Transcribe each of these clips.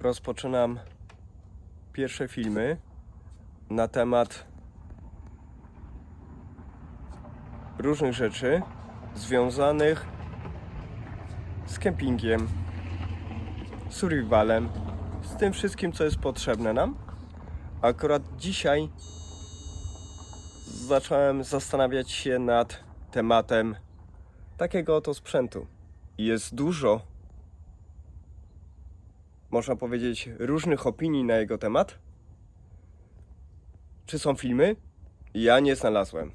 rozpoczynam pierwsze filmy na temat różnych rzeczy związanych z kempingiem, survivalem, z tym wszystkim, co jest potrzebne nam. Akurat dzisiaj zacząłem zastanawiać się nad tematem takiego oto sprzętu. Jest dużo, można powiedzieć, różnych opinii na jego temat. Czy są filmy? Ja nie znalazłem.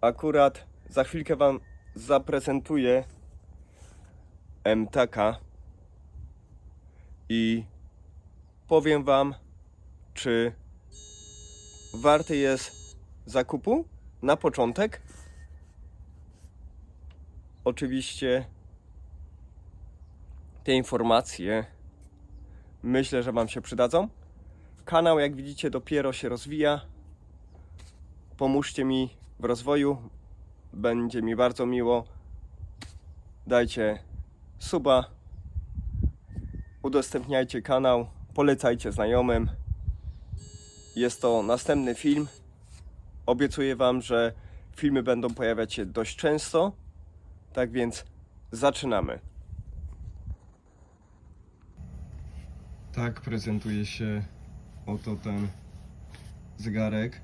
Akurat za chwilkę Wam zaprezentuję MTK i powiem Wam, czy warty jest zakupu na początek. Oczywiście te informacje myślę, że Wam się przydadzą. Kanał, jak widzicie, dopiero się rozwija. Pomóżcie mi w rozwoju. Będzie mi bardzo miło. Dajcie suba, udostępniajcie kanał, polecajcie znajomym. Jest to następny film. Obiecuję Wam, że filmy będą pojawiać się dość często. Tak więc zaczynamy. Tak prezentuje się oto ten zegarek.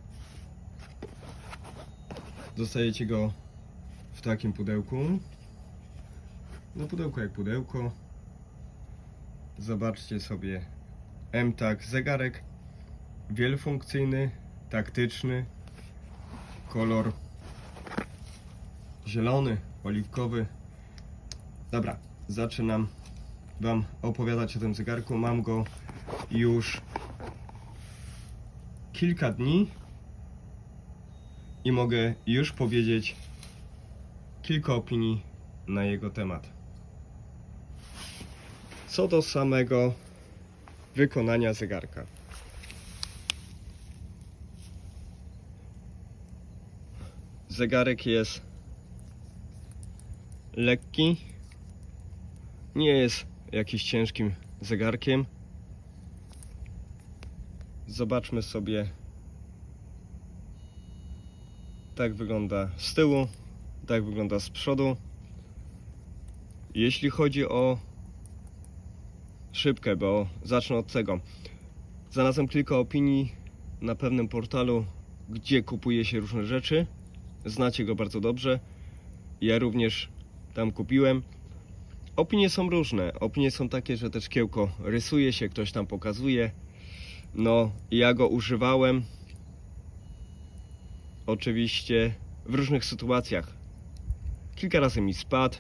Dostajecie go w takim pudełku. No pudełko jak pudełko. Zobaczcie sobie MTAG zegarek wielofunkcyjny, taktyczny, kolor zielony, oliwkowy. Dobra, zaczynam Wam opowiadać o tym zegarku. Mam go już kilka dni i mogę już powiedzieć kilka opinii na jego temat. Co do samego wykonania zegarka. Zegarek jest lekki, nie jest jakimś ciężkim zegarkiem. Zobaczmy sobie, tak wygląda z tyłu, tak wygląda z przodu. Jeśli chodzi o szybkę, bo zacznę od tego. Znalazłem kilka opinii na pewnym portalu, gdzie kupuje się różne rzeczy. Znacie go bardzo dobrze. Ja również tam kupiłem. Opinie są różne. Opinie są takie, że te szkiełko rysuje się, ktoś tam pokazuje. No, ja go używałem. Oczywiście w różnych sytuacjach. Kilka razy mi spadł.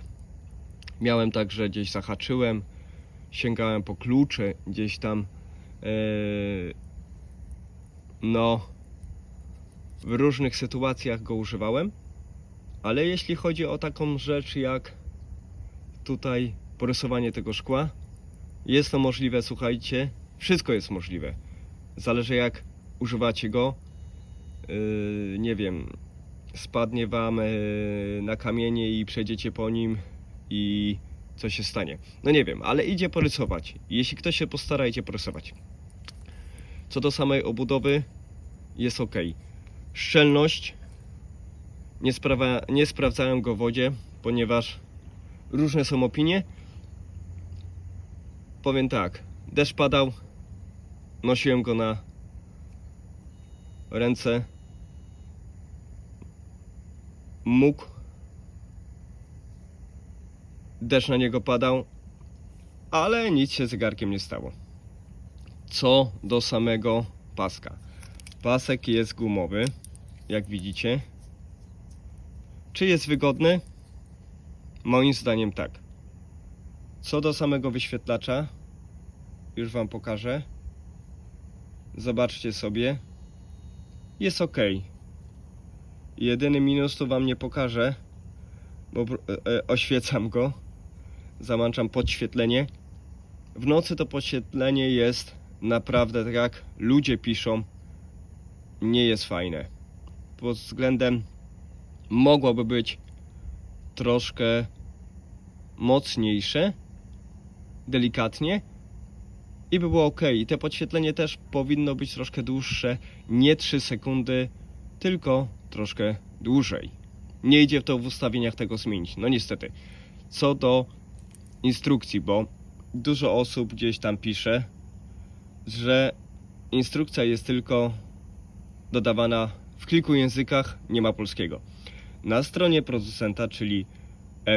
Miałem tak, że gdzieś zahaczyłem. Sięgałem po klucze, gdzieś tam. e, no, w różnych sytuacjach go używałem. Ale jeśli chodzi o taką rzecz jak tutaj porysowanie tego szkła, jest to możliwe, słuchajcie, wszystko jest możliwe. Zależy jak używacie go. Yy, nie wiem, spadnie wam yy, na kamienie i przejdziecie po nim i co się stanie. No nie wiem, ale idzie porysować. Jeśli ktoś się postara, idzie porysować. Co do samej obudowy, jest ok. Szczelność nie, sprawa, nie sprawdzałem go w wodzie, ponieważ różne są opinie. Powiem tak, deszcz padał, nosiłem go na ręce. Mógł. Deszcz na niego padał, ale nic się zegarkiem nie stało. Co do samego paska. Pasek jest gumowy, jak widzicie. Czy jest wygodny? Moim zdaniem tak. Co do samego wyświetlacza, już Wam pokażę. Zobaczcie sobie. Jest ok. Jedyny minus to Wam nie pokażę, bo e, e, oświecam go. Załączam podświetlenie. W nocy to podświetlenie jest naprawdę, tak jak ludzie piszą, nie jest fajne. Pod względem mogłoby być troszkę mocniejsze, delikatnie, i by było ok. I te podświetlenie też powinno być troszkę dłuższe, nie 3 sekundy, tylko troszkę dłużej. Nie idzie to w ustawieniach tego zmienić. No niestety. Co do instrukcji, bo dużo osób gdzieś tam pisze, że instrukcja jest tylko dodawana w kilku językach, nie ma polskiego. Na stronie producenta, czyli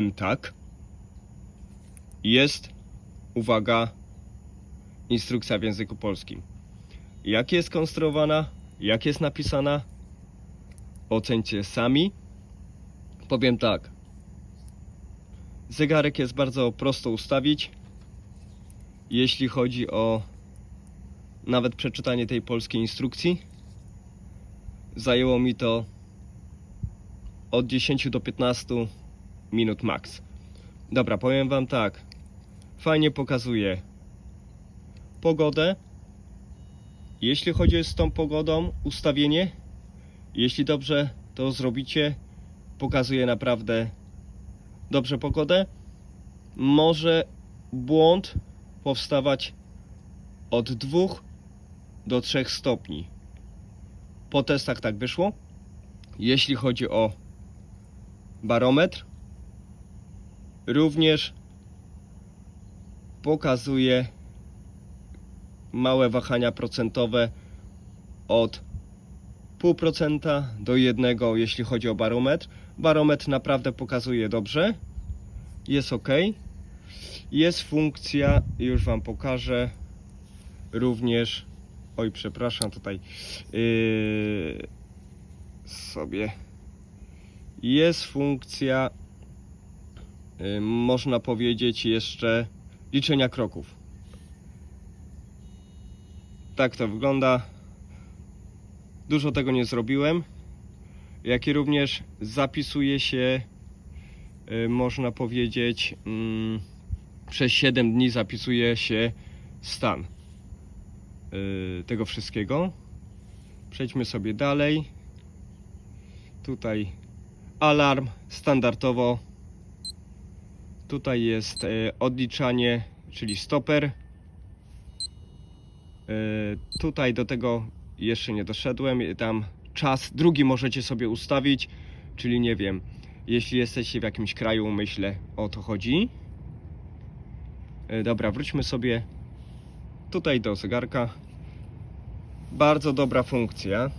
MTAG, jest, uwaga, instrukcja w języku polskim. Jak jest konstruowana, jak jest napisana, ocencie sami. Powiem tak. Zegarek jest bardzo prosto ustawić. Jeśli chodzi o nawet przeczytanie tej polskiej instrukcji, zajęło mi to od 10 do 15 minut max. Dobra, powiem Wam tak. Fajnie pokazuje pogodę. Jeśli chodzi z tą pogodą, ustawienie, jeśli dobrze to zrobicie, pokazuje naprawdę dobrze pogodę. Może błąd powstawać od 2 do 3 stopni. Po testach tak wyszło. Jeśli chodzi o barometr, również pokazuje małe wahania procentowe od 0,5% do 1, jeśli chodzi o barometr. Barometr naprawdę pokazuje dobrze. Jest ok. Jest funkcja, już Wam pokażę, również. Oj, przepraszam, tutaj yy, sobie. Jest funkcja, można powiedzieć, jeszcze liczenia kroków. Tak to wygląda. Dużo tego nie zrobiłem. Jak i również zapisuje się, y, można powiedzieć, przez 7 dni zapisuje się stan y, tego wszystkiego. Przejdźmy sobie dalej. Tutaj alarm standardowo. Tutaj jest y, odliczanie, czyli stoper. Y, Tutaj do tego jeszcze nie doszedłem. Tam czas drugi możecie sobie ustawić, czyli nie wiem, jeśli jesteście w jakimś kraju, myślę, o to chodzi. Dobra, wróćmy sobie tutaj do zegarka. Bardzo dobra funkcja,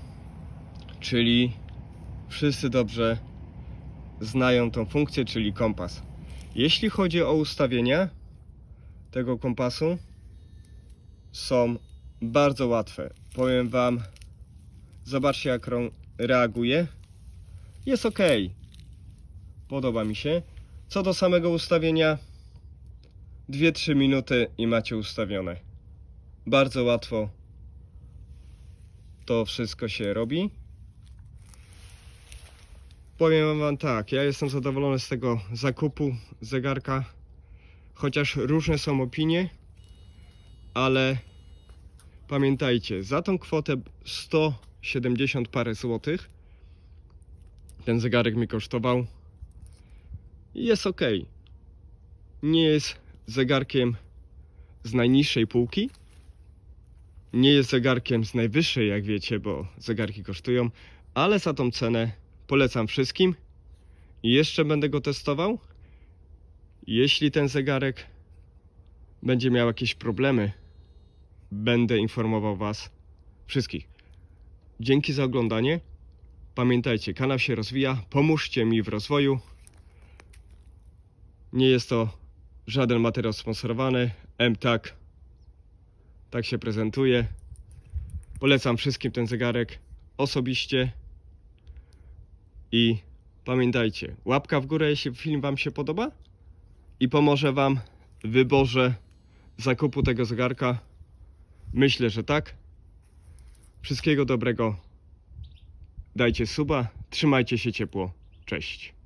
czyli wszyscy dobrze znają tą funkcję, czyli kompas. Jeśli chodzi o ustawienia tego kompasu, są bardzo łatwe. Powiem Wam, zobaczcie jak reaguje. Jest ok. Podoba mi się. Co do samego ustawienia, 2-3 minuty i macie ustawione. Bardzo łatwo to wszystko się robi. Powiem Wam tak, ja jestem zadowolony z tego zakupu zegarka, chociaż różne są opinie, ale pamiętajcie, za tą kwotę 170 parę złotych ten zegarek mi kosztował jest ok. Nie jest zegarkiem z najniższej półki, nie jest zegarkiem z najwyższej, jak wiecie, bo zegarki kosztują, ale za tą cenę polecam wszystkim i jeszcze będę go testował. Jeśli ten zegarek będzie miał jakieś problemy, będę informował Was wszystkich. Dzięki za oglądanie. Pamiętajcie, kanał się rozwija, pomóżcie mi w rozwoju. Nie jest to żaden materiał sponsorowany. MTAG tak się prezentuje. Polecam wszystkim ten zegarek osobiście. I pamiętajcie, łapka w górę, jeśli film Wam się podoba i pomoże Wam w wyborze zakupu tego zegarka. Myślę, że tak. Wszystkiego dobrego. Dajcie suba, trzymajcie się ciepło. Cześć.